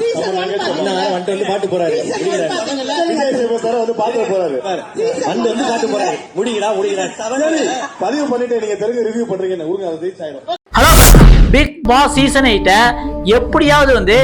season one அண்ணா வந்துட்டு வந்து பாட்டு போறாரு. Season one முடிக்கிறாரு. பாத்தீங்கல்ல? விஜய் சேதுபதி சார் வந்து பாத்து போறாரு. பாரு. வந்து வந்து பாட்டு போறாரு. முடிக்கிறா முடிக்கிறா சரி, பதிவு பண்ணிட்டு நீங்க தெலுங்கு ரிவ்யூ பண்றீங்க உருங்க அது ரீச் ஆயிடும் ஹலோ பிக் பாஸ் சீசன் எயிட்ட எப்படியாவது வந்து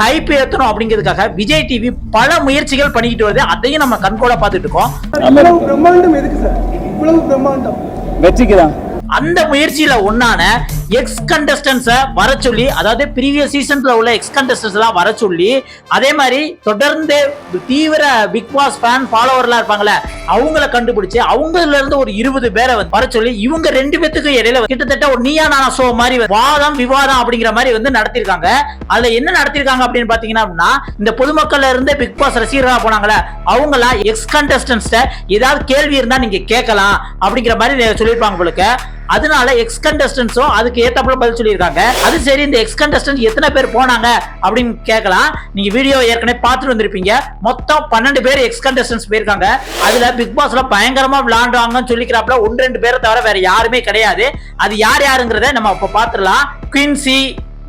ஹைப் ஏத்தணும் அப்படிங்கிறதுக்காக விஜய் டிவி பல முயற்சிகள் பண்ணிக்கிட்டு வருது. அதையும் நம்ம கண்கூட பார்த்துட்டு இருக்கோம். இவ்வளவு பிரம்மாண்டம் எதுக்கு சார் இவ்வளவு பிரம்மாண்டம். வெற்றிக்கு தான் அந்த முயற்சியில ஒன்னான எக்ஸ் கண்டஸ்டன்ஸ வர சொல்லி அதாவது ப்ரீவியஸ் சீசன்ல உள்ள எக்ஸ் கண்டஸ்டன்ஸ் எல்லாம் வர சொல்லி அதே மாதிரி தொடர்ந்து தீவிர பிக் பாஸ் ஃபேன் ஃபாலோவர்லாம் இருப்பாங்கல்ல அவங்கள கண்டுபிடிச்சு அவங்கல இருந்து ஒரு இருபது பேரை வந்து வர சொல்லி இவங்க ரெண்டு பேத்துக்கு இடையில கிட்டத்தட்ட ஒரு நீயா நானா ஷோ மாதிரி வாதம் விவாதம் அப்படிங்கிற மாதிரி வந்து நடத்திருக்காங்க. அதுல என்ன நடத்திருக்காங்க அப்படின்னு பாத்தீங்கன்னா அப்படின்னா இந்த பொதுமக்கள்ல இருந்து பிக் பாஸ் ரசிகர்களா போனாங்கல்ல அவங்கள எக்ஸ் கண்டஸ்டன்ஸ்ட ஏதாவது கேள்வி இருந்தா நீங்க கேட்கலாம் அப்படிங்கிற மாதிரி சொல்லியிருப்பாங்க உங்களுக்கு அதனால எக்ஸ் கண்டஸ்டன்ஸும் அதுக்கு ஏத்தாப்புல பதில் சொல்லியிருக்காங்க. அது சரி இந்த எக்ஸ் கண்டஸ்டன்ட் எத்தனை பேர் போனாங்க அப்படின்னு கேட்கலாம். நீங்க வீடியோ ஏற்கனவே பார்த்துட்டு வந்திருப்பீங்க. மொத்தம் பன்னெண்டு பேர் எக்ஸ் கண்டஸ்டன்ஸ் போயிருக்காங்க. அதுல பிக் பாஸ்ல பயங்கரமா விளையாண்டுவாங்கன்னு சொல்லிக்கிறாப்புல ஒன்று ரெண்டு பேரை தவிர வேற யாருமே கிடையாது. அது யார் யாருங்கிறத நம்ம அப்ப பாத்துடலாம் குயின்சி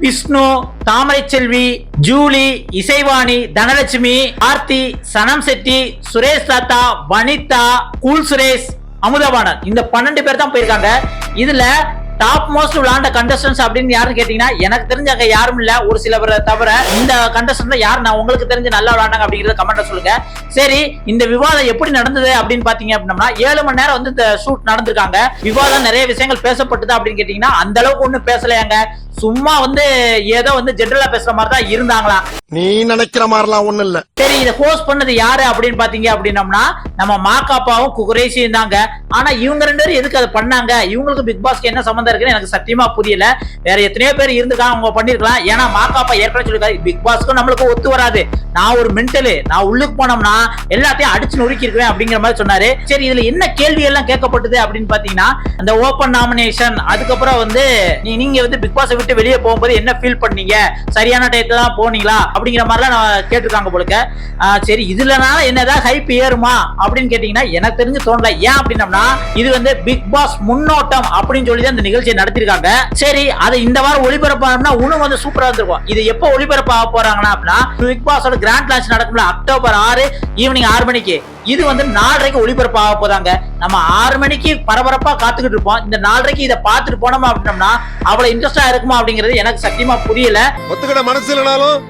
விஷ்ணு தாமரை செல்வி ஜூலி இசைவாணி தனலட்சுமி ஆர்த்தி சனம் செட்டி சுரேஷ் தாத்தா வனிதா கூல் சுரேஷ் அமுதவாணன் இந்த பன்னெண்டு பேர் தான் போயிருக்காங்க. இதுல டாப் மோஸ்ட் விளாண்ட கண்டஸ்டன்ஸ் அப்படின்னு யாருன்னு கேட்டீங்கன்னா எனக்கு தெரிஞ்ச அங்க யாரும் இல்ல. ஒரு சில பேரை தவிர இந்த கண்டஸ்டன்ட் யார்? நான் உங்களுக்கு தெரிஞ்சு நல்லா விளாண்டாங்க அப்படிங்கறத கமெண்ட்ல சொல்லுங்க. சரி இந்த விவாதம் எப்படி நடந்தது அப்படின்னு பாத்தீங்க அப்படின்னா ஏழு மணி நேரம் வந்து இந்த ஷூட் நடந்திருக்காங்க. விவாதம் நிறைய விஷயங்கள் பேசப்பட்டது அப்படின்னு கேட்டீங்கன்னா அந்த அளவுக்கு ஒன்னும் பேசலையாங்க. சும்மா வந்து ஏதோ வந்து ஜென்ரலா பேசுற மாதிரி தான் இருந்தாங்களாம் நீ நினைக்கிற மாதிரிலாம் ஒண்ணு இல்ல. சரி இதை ஹோஸ்ட் பண்ணது யாரு அப்படின்னு பாத்தீங்க அப்படின்னம்னா நம்ம மாக்காப்பாவும் குரேஷியும் தாங்க. ஆனா இவங்க ரெண்டு பேரும் எதுக்கு அதை பண்ணாங்க? இவங்களுக்கு பிக் பாஸ்க்கு என்ன சம்மந்தம் இருக்குன்னு எனக்கு சத்தியமா புரியல. வேற எத்தனையோ பேர் இருந்திருக்காங்க அவங்க பண்ணிருக்கலாம். ஏன்னா மாக்காப்பா ஏற்கனவே சொல்லிருக்காரு பிக் பாஸ்க்கும் நம்மளுக்கு ஒத்து வராது. நான் ஒரு மென்டலு நான் உள்ளுக்கு போனோம்னா எல்லாத்தையும் அடிச்சு நொறுக்கி அப்படிங்கிற மாதிரி சொன்னாரு. சரி இதுல என்ன கேள்வி எல்லாம் கேட்கப்பட்டது அப்படின்னு பாத்தீங்கன்னா அந்த ஓப்பன் நாமினேஷன் அதுக்கப்புறம் வந்து நீ- நீங்க வந்து பிக் பாஸ் விட்டு வெளியே போகும்போது என்ன ஃபீல் பண்ணீங்க? சரியான டயத்துல தான் போனீங்களா? அப்படிங்கிற மாதிரிலாம் நான் கேட்டிருக்காங்க போலுக்க சரி இதுலனால என்னதான் ஹைப் ஏறுமா? அப்படின்னு கேட்டீங்கன்னா எனக்கு தெரிஞ்சு தோணல. ஏன் அப்படின்னம்னா இது வந்து பிக் பாஸ் முன்னோட்டம் அப்படின்னு சொல்லி தான் இந்த நிகழ்ச்சியை நடத்திருக்காங்க சரி அதை இந்த வாரம் ஒளிபரப்பானோம்னா இன்னும் வந்து சூப்பரா இருந்திருக்கும். இது எப்போ ஒளிபரப்பாக போறாங்கன்னா அப்படின்னா பிக் பாஸோட கிராண்ட் லான்ச் நடக்கும்ல அக்டோபர் ஆறு ஈவினிங் ஆறு மணிக்கு. இது வந்து நாலரைக்கு ஒளிபரப்பாக போதாங்க. நம்ம ஆறு மணிக்கு பரபரப்பா காத்துக்கிட்டு இருப்போம். இந்த நாலரைக்கு இதை பார்த்துட்டு போனோமா அப்படின்னம்னா அவ்வளவு இன்ட்ரெஸ்டா இருக்குமா அப்படிங்கிறது எனக்கு சத்தியமா புரியல. ஒத்துக்கிட மனசு இல்லைனாலும்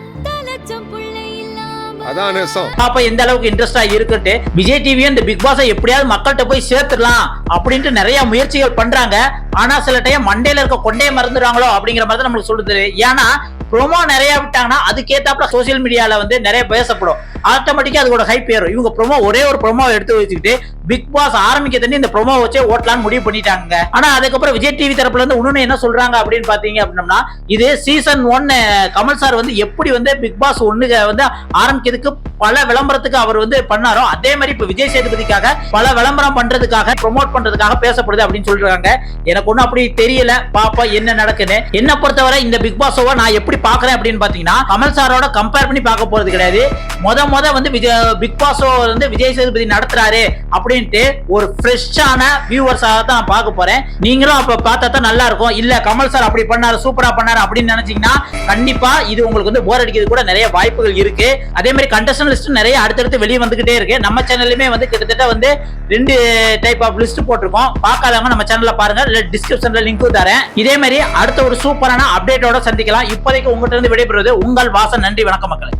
பாப்பா எந்த அளவுக்கு இன்ட்ரெஸ்டா இருக்குன்ட்டு விஜய் டிவியும் இந்த பிக் பாஸை எப்படியாவது மக்கள்கிட்ட போய் சேர்த்துடலாம் அப்படின்ட்டு நிறைய முயற்சிகள் பண்றாங்க. ஆனா சில டைம் மண்டையில இருக்க கொண்டையை மறந்துடுறாங்களோ அப்படிங்கிற மாதிரி தான் நம்மளுக்கு சொல்லுது. ஏன்னா ப்ரோமோ நிறைய விட்டாங்கன்னா அதுக்கேத்தாப்புல சோசியல் மீடியால வந்து நிறைய பேசப்படும். ஆட்டோமேட்டிக்கா அதோட ஹைப் ஏறும். இவங்க ப்ரோமோ ஒரே ஒரு ப்ரோமோ எடுத்து வச்சுக்கிட்டு பிக் பாஸ் ஆரம்பிக்க தண்ணி இந்த ப்ரோமோ வச்சே ஓட்டலாம்னு முடிவு பண்ணிட்டாங்க ஆனா அதுக்கப்புறம் விஜய் டிவி தரப்புல இருந்து இன்னொன்னு என்ன சொல்றாங்க அப்படின்னு பாத்தீங்க அப்படின்னா இது சீசன் ஒன் கமல் சார் வந்து எப்படி வந்து பிக் பாஸ் ஒண்ணு வந்து ஆரம்பிக்கிறதுக்கு பல விளம்பரத்துக்கு அவர் வந்து பண்ணாரோ அதே மாதிரி இப்ப விஜய் சேதுபதிக்காக பல விளம்பரம் பண்றதுக்காக ப்ரொமோட் பண்றதுக்காக பேசப்படுது அப்படின்னு சொல்றாங்க. எனக்கு ஒன்னும் அப்படி தெரியல. பாப்பா என்ன நடக்குன்னு என்ன பொறுத்தவரை இந்த பிக் பாஸ் நான் எப்படி பாக்குறேன் அப்படின்னு பாத்தீங்கன்னா கமல் சாரோட கம்பேர் பண்ணி பார்க்க போறது கிடையாது. முத முத வந்து விஜய் பிக் பாஸ் வந்து விஜய் சேதுபதி நடத்துறாரு அப்படின்ட்டு ஒரு ஃப்ரெஷ்ஷான வியூவர்ஸாக தான் பார்க்க போறேன். நீங்களும் அப்ப பார்த்தா தான் நல்லா இருக்கும் இல்ல கமல் சார் அப்படி பண்ணாரு சூப்பரா பண்ணாரு அப்படின்னு நினைச்சீங்கன்னா கண்டிப்பா இது உங்களுக்கு வந்து போர் அடிக்கிறது கூட நிறைய வாய்ப்புகள் இருக்கு. அதே மாதிரி கண்டஸ்டன் லிஸ்ட் நிறைய அடுத்தடுத்து வெளியே வந்துகிட்டே இருக்கு. நம்ம சேனல்லுமே வந்து கிட்டத்தட்ட வந்து ரெண்டு டைப் ஆஃப் லிஸ்ட் போட்டிருக்கோம். பார்க்காதவங்க நம்ம சேனல்ல பாருங்க. இல்ல டிஸ்கிரிப்ஷன்ல லிங்க் தரேன். இதே மாதிரி அடுத்த ஒரு சூப்பரான அப்டேட்டோட சந்திக்கலாம். இப்போதைக்கு உங்ககிட்ட இருந்து விடைபெறுவது உங்கள் வாசன். நன்றி வணக்கம் மக்களே.